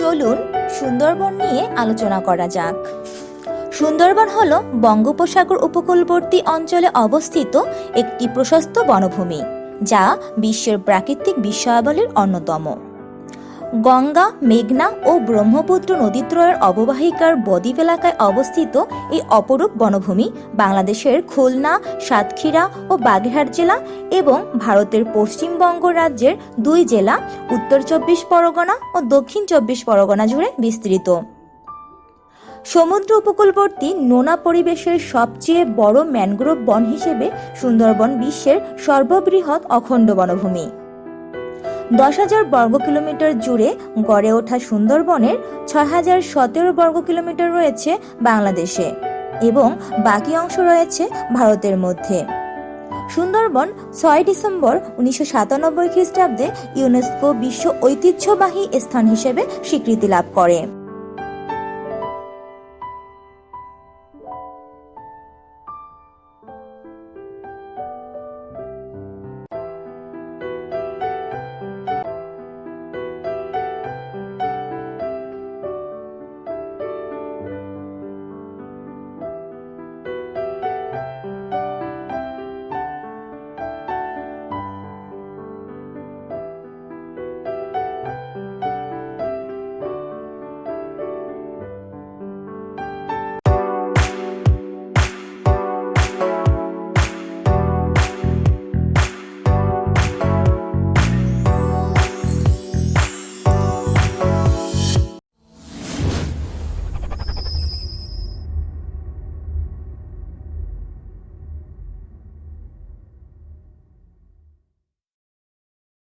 চলুন সুন্দরবন নিয়ে আলোচনা করা যাক। সুন্দরবন হল বঙ্গোপসাগর উপকূলবর্তী অঞ্চলে অবস্থিত একটি প্রশস্ত বনভূমি, যা বিশ্বের প্রাকৃতিক বিষয়াবলীর অন্যতম। গঙ্গা, মেঘনা ও ব্রহ্মপুত্র নদীত্রয়ের অববাহিকার বদ্বীপ এলাকায় অবস্থিত এই অপরূপ বনভূমি বাংলাদেশের খুলনা, সাতক্ষীরা ও বাগেরহাট জেলা এবং ভারতের পশ্চিমবঙ্গ রাজ্যের দুই জেলা, উত্তর চব্বিশ পরগনা ও দক্ষিণ চব্বিশ পরগনা জুড়ে বিস্তৃত। সমুদ্র উপকূলবর্তী নোনা পরিবেশের সবচেয়ে বড় ম্যানগ্রোভ বন হিসেবে সুন্দরবন বিশ্বের সর্ববৃহৎ অখণ্ড বনভূমি। দশ হাজার বর্গ কিলোমিটার জুড়ে গড়ে ওঠা সুন্দরবনের ছয় হাজার সতেরো বর্গ কিলোমিটার রয়েছে বাংলাদেশে এবং বাকি অংশ রয়েছে ভারতের মধ্যে। সুন্দরবন ছয় ডিসেম্বর উনিশশো সাতানব্বই খ্রিস্টাব্দে ইউনেস্কো বিশ্ব ঐতিহ্যবাহী স্থান হিসেবে স্বীকৃতি লাভ করে।